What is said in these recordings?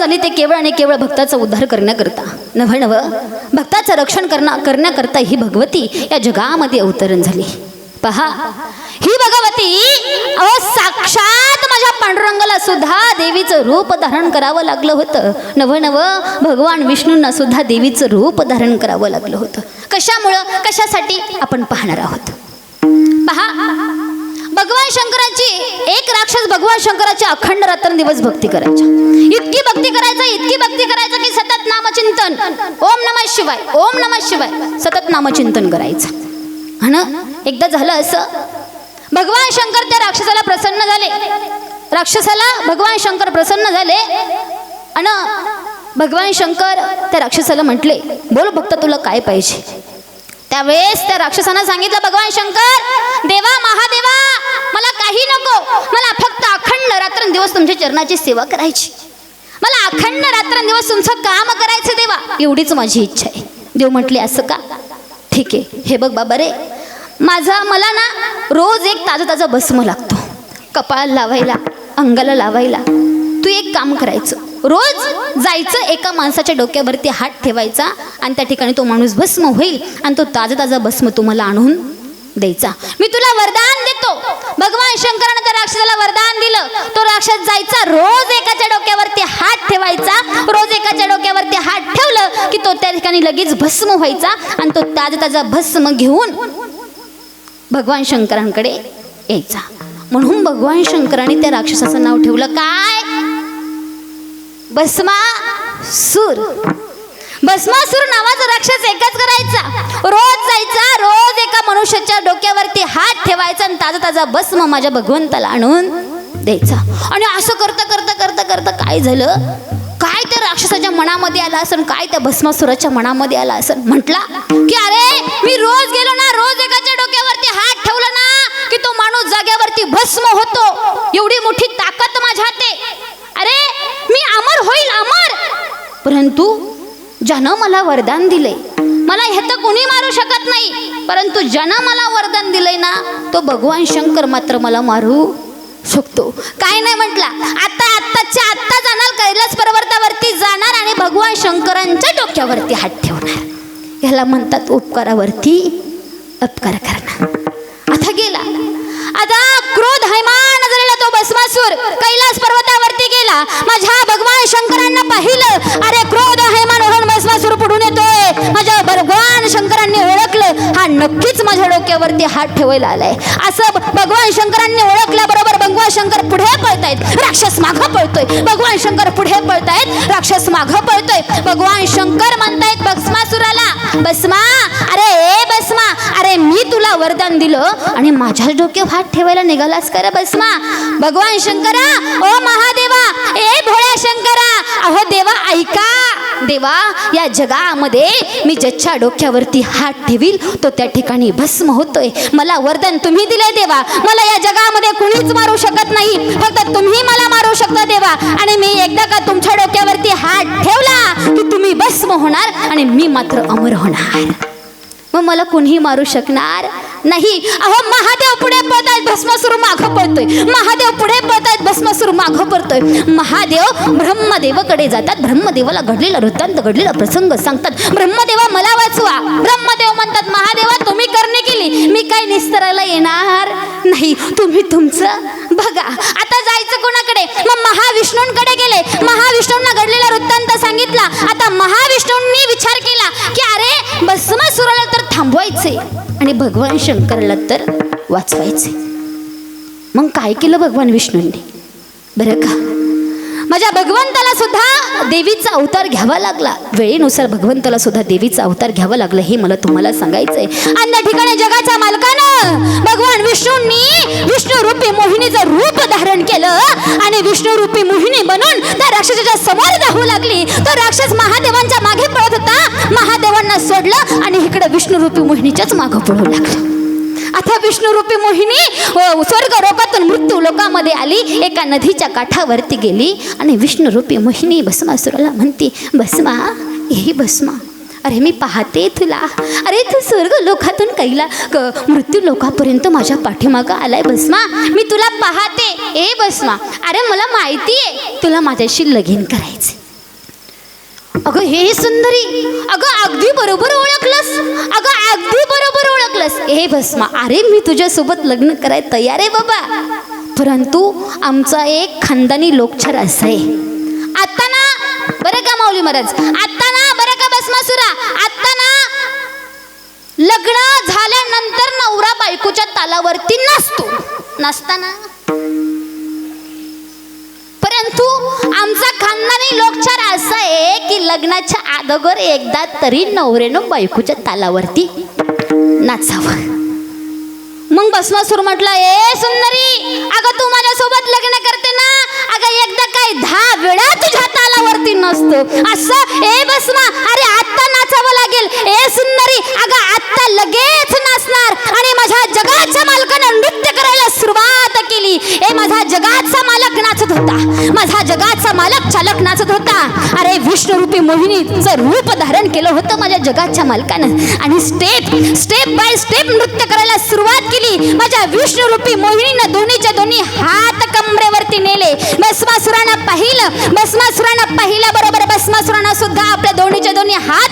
झाली ते केवळ आणि केवळ भक्ताचा उद्धार करण्याकरता. नव नव भक्ताचं रक्षण करण्या करण्याकरता ही भगवती या जगामध्ये अवतरण झाली. पहा ही भगवती अहो साक्षात माझ्या पांडुरंगाला सुद्धा देवीचं रूप धारण करावं लागलं होतं. नव नव भगवान विष्णूंना सुद्धा देवीचं रूप धारण करावं लागलं होतं. कशामुळं? कशासाठी? आपण पाहणार आहोत. पहा भगवान शंकराची एक राक्षस भगवान शंकराची अखंड रात्रंदिवस भक्ती करायच्या इतकी भक्ती करायचा इतकी भक्ती करायचं की सतत नामचिंतन. ओम नमः शिवाय ओम नमः शिवाय सतत नामचिंतन करायचं. आणि एकदा झालं असं भगवान शंकर त्या राक्षसाला प्रसन्न झाले. राक्षसाला भगवान शंकर प्रसन्न झाले. आणि भगवान शंकर त्या राक्षसाला म्हटले बोल भक्त तुला काय पाहिजे? त्यावेळेस त्या राक्षसानं सांगितलं भगवान शंकर देवा महादेवा मला काही नको. मला फक्त अखंड रात्रंदिवस तुमच्या चरणाची सेवा करायची. मला अखंड रात्रंदिवस तुमचं काम करायचं देवा. एवढीच माझी इच्छा आहे. देव म्हटले असं का? ठीक आहे. हे बघ बाबा रे माझा मला ना रोज एक ताजं ताजा भस्म लागतो. कपाळ लावायला अंगाला लावायला. तू एक काम करायचं. रोज जायचं एका माणसाच्या डोक्यावरती हात ठेवायचा आणि त्या ठिकाणी तो माणूस भस्म होईल आणि तो ताजा ताजा भस्म तुम्हाला आणून द्यायचा. मी तुला वरदान देतो. भगवान शंकरानं त्या राक्षसाला वरदान दिलं. तो राक्षस जायचा रोज एकाच्या डोक्यावरती हात ठेवायचा रोज एकाच्या डोक्यावरती हात ठेवलं की तो त्या ठिकाणी लगेच भस्म व्हायचा आणि तो ताजा ताजा भस्म घेऊन भगवान शंकरांकडे यायचा. म्हणून भगवान शंकराने त्या राक्षसाचं नाव ठेवलं. काय? भस्मासूर भस्मासूर नावाचा राक्षस एकच करायचा. रोज जायचा रोज एका मनुष्याच्या डोक्यावरती हात ठेवायचा आणि ताजा ताजा भस्म माझ्या भगवंताला आणून द्यायचा. आणि असं करता करता करता करता काय झालं? काय त्या राक्षसाच्या मनामध्ये आला असं काय त्या भस्मासुराच्या मनामध्ये आला असं? म्हटला की अरे मी रोज गेलो ना रोज एकाच्या डोक्यावरती हात ठेवला ना की तो माणूस जाग्यावरती भस्म होतो. एवढी मोठी ताकद माझ्या ते अमर होईल अमर! परंतु ज्यानं मला वरदान दिले मला ह्यात कोणी मारू शकत नाही परंतु ज्यानं मला वरदान दिलंय ना तो भगवान शंकर मात्र मला मारू शकतो. काय नाही म्हटला आता आत्ताच्या आत्ता जाणार कैलास पर्वतावरती जाणार आणि भगवान शंकरांच्या डोक्यावरती हात ठेवणार. ह्याला म्हणतात उपकारावरती अपकार करणार. आता गेला. आता क्रोध हैमान झालेला तो भस्मासूर कैलास पर्वतावरती गेला माझ्या भगवान शंकरांना पाहिलं. अरे क्रोध शंकरांनी ओळखलं हा नक्कीच माझ्या डोक्यावरती हात ठेवायला आलाय. असं भगवान शंकरांनी ओळखल्याबरोबर भगवान शंकर पुढे पळतायत. राक्षस मागं पळतोय. भगवान शंकर पुढे पळतायत. राक्षस मागं पळतोय. भगवान शंकर म्हणतायत भस्मासुराला भस्मा अरे ए भस्मा अरे मी तुला वरदान दिलं आणि माझ्या डोक्यावर हात ठेवायला निघालास कर भस्मा भगवान शंकरा ओ महादेवा ए भोळ्या शंकरा अहो देवा ऐका देवा या जगामध्ये मी ज्याच्या डोक्यावरती हात ठेवील तो त्या ठिकाणी भस्म होतोय. मला वरदान तुम्ही दिले देवा. मला या जगामध्ये कुणीच मारू शकत नाही. फक्त तुम्ही मला मारू शकता देवा. आणि मी एकदा का तुमच्या डोक्यावरती हात ठेवला की तुम्ही भस्म होणार आणि मी मात्र अमर होणार. मग मला कुणीही मारू शकणार? नाही. अहो महादेव पुढे पळतायत भस्मासूर मागं पळतोय. महादेव पुढे पळतायत भस्मासूर मागं पळतोय. महादेव ब्रह्मदेवाकडे जातात. ब्रह्मदेवाला घडलेला वृत्तांत घडलेला प्रसंग सांगतात. ब्रह्मदेवा मला वाचवा. ब्रह्मदेव म्हणतात महादेवा तुम्ही करणे केली. मी काय निस्तरायला येणार नाही. तुम्ही तुमचं बघा. आता जायचं कोणाकडे? मग महाविष्णूंकडे गेले. महाविष्णूंना घडलेला वृत्तांत सांगितला. आता महाविष्णूंनी विचार केला की अरे भस्मासुराला तर थांबवायचे आणि भगवान शंकरला तर वाचवायचे मग काय केलं भगवान विष्णूंनी? बरं का? माझ्या भगवंताला सुद्धा देवीचा अवतार घ्यावा लागला. वेळेनुसार भगवंताला सुद्धा देवीचा अवतार घ्यावा लागला हे मला तुम्हाला सांगायचंय. आणि त्या ठिकाणी जगाच्या मालकानं भगवान विष्णूंनी विष्णू रूपी मोहिनीचं रूप धारण केलं आणि विष्णू रूपी मोहिनी बनून त्या राक्षसाच्या समोर धावू लागली. तो राक्षस महादेवांच्या मागे पळत होता. महादेवांना सोडलं आणि इकडे विष्णुरूपी मोहिनीच्याच मागं पळू लागलं. आता विष्णुरूपी मोहिनी अ, स्वर्ग मृत्यू लोकामध्ये आली एका नदीच्या काठावरती गेली आणि विष्णुरूपी मोहिनी भस्मासुराला म्हणते भस्मा ही भस्मा अरे मी पाहते तुला. अरे तू स्वर्ग लोकातून कैला क- मृत्यू लोकापर्यंत माझ्या पाठीमागं आलाय भस्मा. मी तुला पाहते ए भस्मा. अरे मला माहिती आहे तुला माझ्याशी लगीन करायचं अगं हे सुंदरी अगं अगदी बरोबर ओळखलंस. अगं अगदी बरोबर ओळखलंस. हे भस्मा अरे मी तुझ्यासोबत लग्न कराय तयार आहे बाबा. परंतु आमचा एक खानदानी लोकचार असा आहे. आता ना बरं का माऊली महाराज? आता ना बरं का भस्मासुरा? आता ना लग्न झाल्यानंतर नवरा बायकोच्या तालावरती नसतो नसताना परंतु आमचा खानदानी लोकचार असा आहे की लग्नाच्या अगोदर एकदा तरी नवरेनं बायकोच्या तालावरती नाचावं. मग भस्मासूर म्हटलं ए सुंदरी अगं तू माझ्यासोबत लग्न करते ना? अगं एकदा काय दहा वेळा तुझ्या तालावरती नसतो. असं ए भस्मा अरे आत्ता नाचावं लागेल. ए सुंदरी अगं आत्ता लगेच नाचणार. आणि माझ्या जगाच्या मालकानं नृत्य करायला सुरुवात केली. अरे माझा जगाचा मालक नाचत होता. माझा जगाचा मालक चालक नाचत होता. अरे विष्णुरूपी मोहिनीचं रूप धारण केलं होतं माझ्या जगाच्या मालकानं. आणि स्टेप स्टेप बाय स्टेप नृत्य करायला सुरुवात केली. माझ्या विष्णुरूपी मोहिनीनं दोन्हीच्या दोन्ही हात कमरेवरती नेले. भस्मासुरानं पाहिलं. भस्मासुरानं पाहिल्याबरोबर भस्मासुरानं सुद्धा आपल्या दोन्हीच्या दोन्ही हात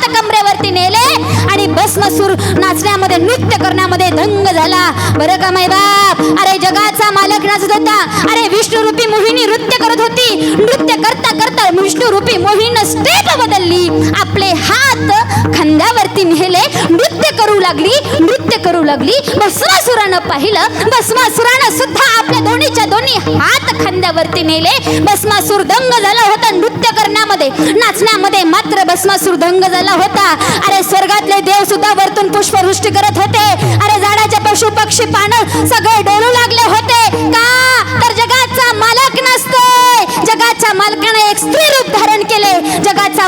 आणि नाचण्यामध्ये नृत्य करण्यामध्ये दंग झाला. बरं का माय बाप? अरे जगाचा मालक नाचत होता. अरे विष्णुरूपी मोहिनी नृत्य करत होती. नृत्य करता करता विष्णुरूपी मोहिनी स्टेप बदलली. आपले हात खांद्यावरती नेले. नृत्य लागली नृत्य करू लागली भस्मासुरानं पाहिलं भस्मासुरानं सुद्धा आपल्या दोन्हीच्या दोन्ही हात खांद्यावरती नेले. भस्मासूर दंग झाला होता नृत्य करण्यामध्ये. नाचण्यामध्ये मात्र भस्मासूर दंग झाला होता. अरे स्वर्गातले देव सुद्धा वरतून पुष्पवृष्टी करत होते. अरे झाडाचे पशु पक्षी पानं सगळे डोलू लागले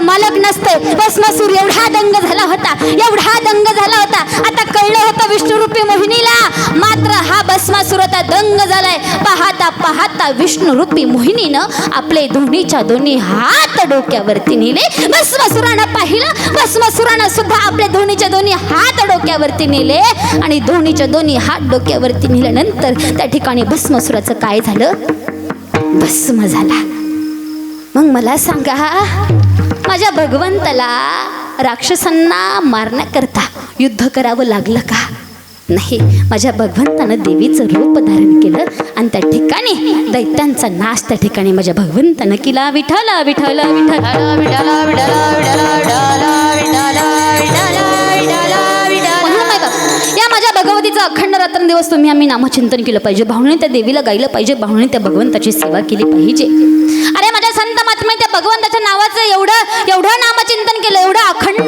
त्याला मालक नसतोय. भस्मासूर एवढा दंग झाला होता. एवढा दंग झाला होता. आता कळलं होतं विष्णुरूपी मोहिनीला. मात्र हा भस्मासूर आता दंग झालाय. पाहता पाहता विष्णुरूपी मोहिनीनं आपले दोन्हीच्या दोन्ही हात डोक्यावरती नेले. भस्मासुरानं पाहिलं. भस्मासुरानं सुद्धा आपले दोन्हीच्या दोन्ही हात डोक्यावरती नेले. आणि दोन्हीच्या दोन्ही हात डोक्यावरती नेल्यानंतर त्या ठिकाणी भस्मासुराचं काय झालं? भस्म झाला. मग मला सांगा माझ्या भगवंताला राक्षसांना मारण्याकरता युद्ध करावं लागलं का? नाही माझ्या भगवंतानं देवीचं रूप धारण केलं आणि त्या ठिकाणी दैत्यांचा नाश त्या ठिकाणी माझ्या भगवंतानं केला. विठाला विठाला विठाला विठाला विठाला विठाला या माझ्या भगवतीचं अखंड रात्र दिवस तुम्ही आम्ही नामचिंतन केलं पाहिजे. भावने त्या देवीला गायलं पाहिजे. भावने त्या भगवंताची सेवा केली पाहिजे. भगवंताच्या नावाचं एवढं एवढं नामचिंतन केलं एवढं अखंड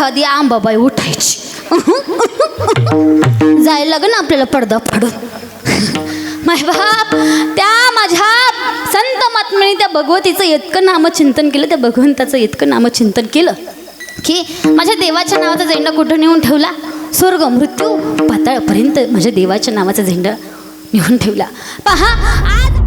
एखादी आंबाबाई उठायची. जायला लागेल ना आपल्याला पडदा फाडून. माय बाप त्या माझ्या संत महात्म्याने त्या भगवतीचं इतकं नामचिंतन केलं त्या भगवंताचं इतकं नामचिंतन केलं की माझ्या देवाच्या नावाचा झेंडा कुठं नेऊन ठेवला? स्वर्ग मृत्यू पाताळपर्यंत माझ्या देवाच्या नावाचा झेंडा नेऊन ठेवला. पहा आज